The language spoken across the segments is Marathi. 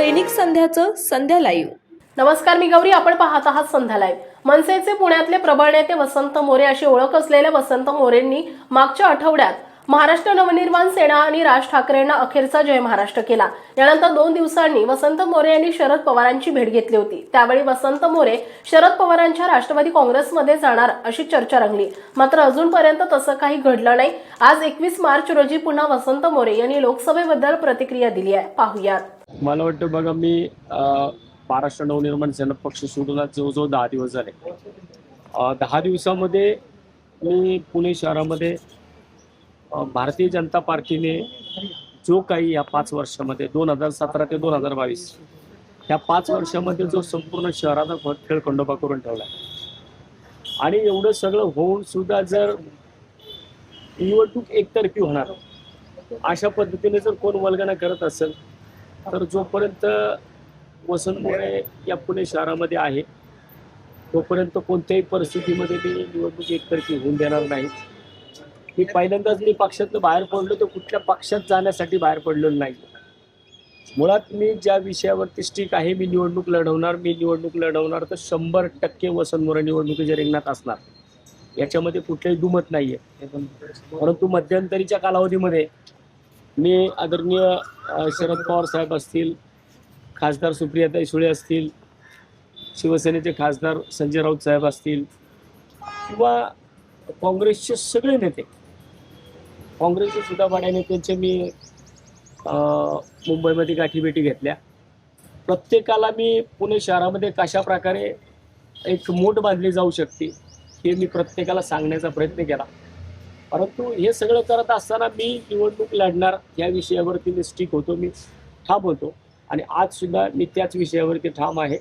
दैनिक संध्याचं संध्या लाईव्ह. नमस्कार मी गौरी. आपण पाहत आहात संध्या लाईव्ह. मनसेचे पुण्यातले प्रबळ नेते वसंत मोरे अशी ओळख असलेल्या वसंत मोरेंनी मागच्या आठवड्यात महाराष्ट्र नवनिर्माण सेना आणि राज ठाकरेंना अखेरचा जय महाराष्ट्र केला. यानंतर दोन दिवसांनी वसंत मोरे यांनी शरद पवारांची भेट घेतली होती. त्यावेळी वसंत मोरे शरद पवारांच्या राष्ट्रवादी काँग्रेसमध्ये जाणार अशी चर्चा रंगली. मात्र अजूनपर्यंत तसं काही घडलं नाही. आज एकवीस मार्च रोजी पुन्हा वसंत मोरे यांनी लोकसभेबद्दल प्रतिक्रिया दिली आहे. पाहुयात. मला वाटतं बघा मी महाराष्ट्र नवनिर्माण सेना पक्ष सोडून जवळजवळ दहा दिवस झाले दहा दिवसामध्ये मी पुणे शहरामध्ये भारतीय जनता पार्टीने जो काही या पाच वर्षामध्ये दोन हजार सतरा ते दोन हजार बावीस ह्या पाच वर्षामध्ये जो संपूर्ण शहराचा खेळ खंडोबा करून ठेवला आणि एवढं सगळं होऊन सुद्धा जर निवडणूक एकतर्फी होणार अशा पद्धतीने जर कोण वल्गना करत असेल तर जोपर्यंत वसंत मोरे या पुणे शहरामध्ये आहे तोपर्यंत कोणत्याही परिस्थितीमध्ये मी निवडणूक एकतर्फी होऊन देणार नाही मी पहिल्यांदाच मी पक्षातनं बाहेर पडलो तर कुठल्या पक्षात जाण्यासाठी बाहेर पडलेलो नाही. मुळात मी ज्या विषयावरती स्टिक आहे मी निवडणूक लढवणार मी निवडणूक लढवणार तर शंभर टक्के वसंत मोरे निवडणुकीच्या रिंगणात असणार. याच्यामध्ये कुठलंही दुमत नाही आहे परंतु मध्यंतरीच्या कालावधीमध्ये मी आदरणीय शरद पवार साहेब असतील खासदार सुप्रियाताई सुळे असतील शिवसेनेचे खासदार संजय राऊत साहेब असतील किंवा काँग्रेसचे सगळे नेते. काँग्रेसचे सुद्धा वाड्या नेत्यांचे मी मुंबईमध्ये गाठीभेटी घेतल्या. प्रत्येकाला मी पुणे शहरामध्ये कशा प्रकारे एक मोठ बांधली जाऊ शकते हे मी प्रत्येकाला सांगण्याचा प्रयत्न केला. परंतु हे सगळं करत असताना मी निवडणूक लढणार या विषयावरती मी स्टिक होतो मी ठाम होतो. आणि आज सुद्धा मी त्याच विषयावरती ठाम आहे.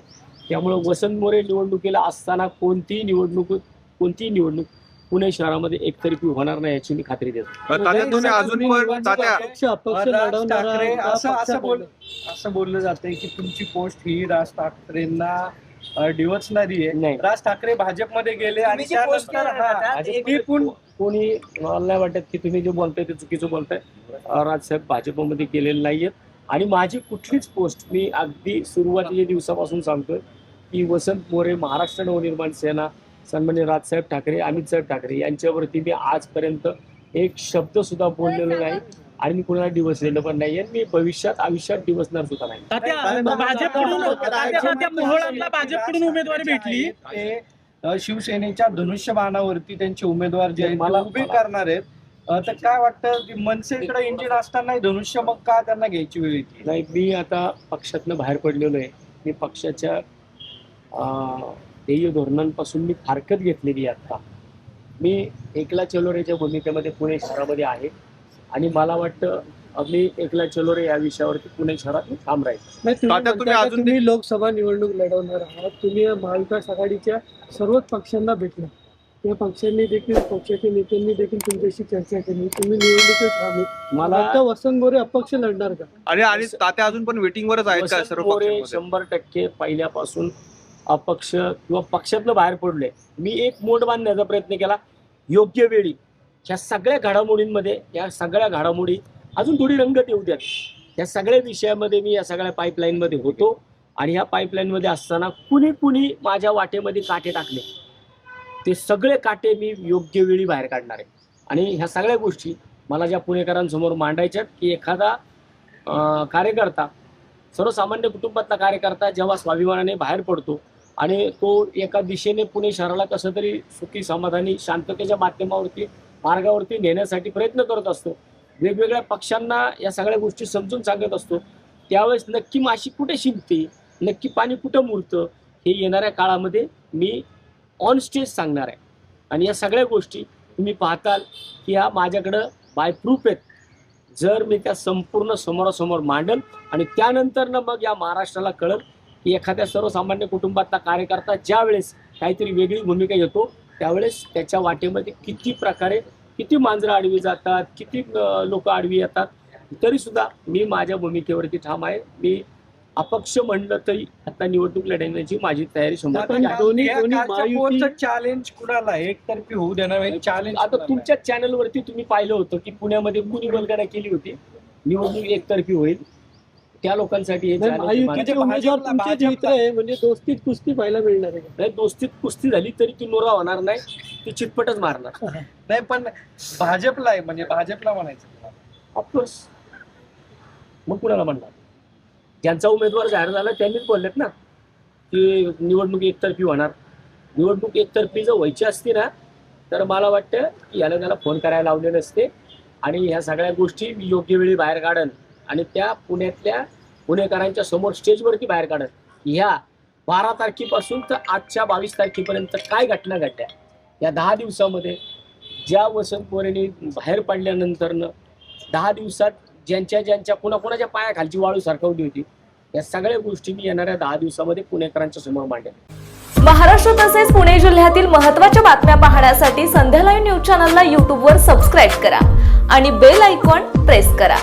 त्यामुळं वसंत मोरे निवडणुकीला असताना कोणतीही निवडणूक कोणतीही निवडणूक पुणे शहरामध्ये एकतर्फी होणार नाही याची मी खात्री देतो. असं बोललं. जातंय की तुमची पोस्ट ही राज ठाकरेंना अ, डिवचणारी आहे. नाही. राज ठाकरे भाजपमध्ये गेले आणि तुम्ही जी त्यानंतर केली हा, पण कोणी मला नाही वाटत की तुम्ही जे बोलताय ते चुकीचं बोलताय. अं, राजसाहेब भाजपमध्ये गेलेले नाहीयेत. आणि माझी कुठलीच पोस्ट मी अगदी सुरुवातीच्या दिवसापासून सांगतोय की वसंत मोरे महाराष्ट्र नवनिर्माण सेना सन्मान्य राजसाहेब ठाकरे अमितसाहेब ठाकरे यांच्यावरती मी आजपर्यंत एक शब्द सुद्धा बोललेलो नाही आणि मी कोणाला डिवसलेलं पण नाही आणि मी भविष्यात आयुष्यात डिवसणार सुद्धा नाही. तात्या, भाजपकडून तात्या, तात्या, मोहोळातला भाजपकडून उमेदवारी भेटली. ते अ, शिवसेनेच्या धनुष्यबाणावरती त्यांचे उमेदवार जे आहेत ते मला- उभे मला- करणार आहेत. अ, तर काय वाटतं की मनसेकडे इंजिन असताना धनुष्य मग का त्यांना घ्यायची वेळ येते? नाही मी आता पक्षातनं बाहेर पडलेलो आहे. मी पक्षाच्या अं, ध्येय धोरणांपासून मी फारकत घेतलेली आहे आता. मी एकला चलोरेच्या भूमिकेमध्ये पुणे शहरामध्ये आहे. आणि मला वाटतं मी एकला चलोरे या विषयावरती पुणे शहरात मी ठाम राहील. नाही, तुम्ही लोकसभा निवडणूक लढवणार आहात तुम्ही या महाविकास आघाडीच्या सर्वच पक्षांना भेटला त्या पक्षांनी देखील पक्षाच्या नेत्यांनी देखील तुमच्याशी चर्चा केली. तुम्ही निवडणुकीत थांबले मला आता वसंत मोरे अपक्ष लढणार का? आणि आणि तात्या अजून पण वेटिंग वरच आहेत का सर्व पक्षांमध्ये? शंभर टक्के पहिल्यापासून अपक्ष किंवा पक्षातलं बाहेर पडलोय मी एक मोठ बांधण्याचा प्रयत्न केला. योग्य वेळी ह्या सगळ्या घडामोडींमध्ये या सगळ्या घडामोडी अजून थोडी रंगत येऊ द्यात. या सगळ्या विषयामध्ये मी या सगळ्या पाईपलाईनमध्ये होतो आणि ह्या पाईपलाईनमध्ये असताना कुणी कुणी माझ्या वाटेमध्ये काटे टाकले. ते सगळे काटे मी योग्य वेळी बाहेर काढणार आहे. आणि ह्या सगळ्या गोष्टी मला ज्या पुणेकरांसमोर मांडायच्यात की एखादा कार्यकर्ता सर्वसामान्य कुटुंबातला कार्यकर्ता जेव्हा स्वाभिमानाने बाहेर पडतो आणि तो एका दिशेने पुणे शहराला कसं तरी सुखी समाधानी शांततेच्या माध्यमावरती मार्गावरती नेण्यासाठी प्रयत्न करत असतो. वेगवेगळ्या पक्षांना या सगळ्या गोष्टी समजून सांगत असतो. त्यावेळेस नक्की माशी कुठे शिंपते नक्की पाणी कुठं मुरतं हे येणाऱ्या काळामध्ये मी ऑन स्टेज सांगणार आहे. आणि या सगळ्या गोष्टी तुम्ही पाहताल की ह्या माझ्याकडं बाय प्रूफ आहेत. जर मी त्या संपूर्ण समोरासमोर मांडल आणि त्यानंतर ना मग या महाराष्ट्राला कळल की एखाद्या सर्वसामान्य कुटुंबातला कार्यकर्ता ज्यावेळेस काहीतरी वेगळी भूमिका घेतो त्यावेळेस त्याच्या वाटेमध्ये किती प्रकारे किती मांजरं आडवी जातात किती लोक आडवी येतात तरी सुद्धा मी माझ्या भूमिकेवरती ठाम आहे. मी अपक्ष म्हणलं तरी आता निवडणूक लढवण्याची माझी तयारी शंभर चॅलेंज कुणाला आहे? एकतर्फी होऊ देणार चॅलेंज आता तुमच्या चॅनलवरती तुम्ही पाहिलं होतं की पुण्यामध्ये कुणी वल्गना केली होती? निवडणूक एकतर्फी होईल. त्या लोकांसाठी हे नाही, challenge महायुतीचे आहे. उमेदवार भाजपला- तुमचेच भाजपला- मित्र आहे म्हणजे दोस्तीत कुस्ती पाहायला मिळणार आहे. नाही दोस्तीत कुस्ती झाली तरी ती नोरा होणार नाही ती चितपटच मारणार. नाही पण भाजपला आहे म्हणजे भाजपला म्हणायचं ऑफकोर्स मग कुणाला म्हणणार? ज्यांचा उमेदवार जाहीर झाला त्यांनीच बोललेत ना की निवडणूक एकतर्फी होणार. निवडणूक एकतर्फी जर व्हायची असती ना तर मला वाटतं की याला त्याला फोन करायला लावले नसते. आणि ह्या सगळ्या गोष्टी योग्य वेळी बाहेर काढन. आणि त्या पुण्यातल्या पुणेकरांच्या समोर स्टेजवरती बाहेर काढत. ह्या बारा तारखेपासून तर आजच्या बावीस तारखेपर्यंत काय घटना घडल्या? या दहा दिवसामध्ये ज्या वसंत पोरेने बाहेर पडल्यानंतरनं दहा दिवसात ज्यांच्या ज्यांच्या कुणाकुणाच्या पायाखालची वाळू सरकवली होती या सगळ्या गोष्टी मी येणाऱ्या दहा दिवसामध्ये पुणेकरांच्या समोर मांडेल महाराष्ट्र तसेच पुणे जिल्ह्यातील महत्त्वाच्या बातम्या पाहण्यासाठी संध्या लाईव्ह न्यूज चॅनलला यूट्यूबवर सबस्क्राईब करा आणि बेल आयकॉन प्रेस करा.